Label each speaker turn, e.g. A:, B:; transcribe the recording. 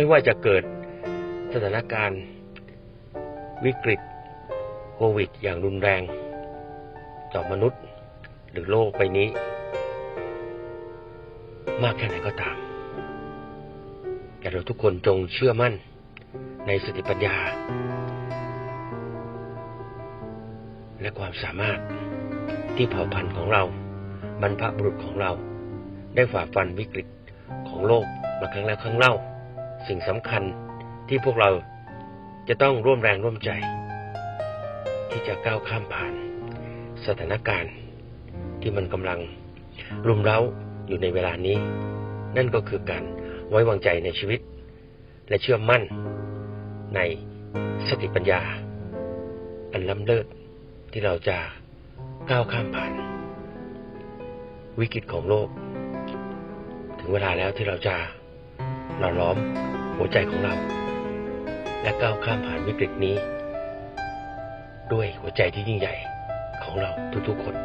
A: ไม่ว่าจะเกิดสถานการณ์วิกฤตโควิด อย่างรุนแรง ต่อมนุษย์หรือโลกใบนี้ มากแค่ไหนก็ตาม แต่เราทุกคนจงเชื่อมั่นในสติปัญญา และความสามารถที่เผ่าพันธุ์ของเรา บรรพบุรุษของเรา ได้ฝ่าฟันวิกฤตของโลกมาครั้งแล้วครั้งเล่า สิ่งสำคัญที่พวกเราจะต้องร่วมแรงร่วมใจ ที่จะก้าวข้ามผ่าน สถานการณ์ที่มันกำลังรุมเร้าอยู่ในเวลานี้ นั่นก็คือการไว้วางใจในชีวิต และเชื่อมั่นในสติปัญญา อันล้ำเลิศที่เราจะก้าวข้ามผ่าน วิกฤตของโลก ถึงเวลาแล้วที่เราจะหล่อล้อม หัวใจของเรา และก้าวข้ามผ่านวิกฤตนี้ ด้วยหัวใจที่ยิ่งใหญ่ของเราทุกๆคน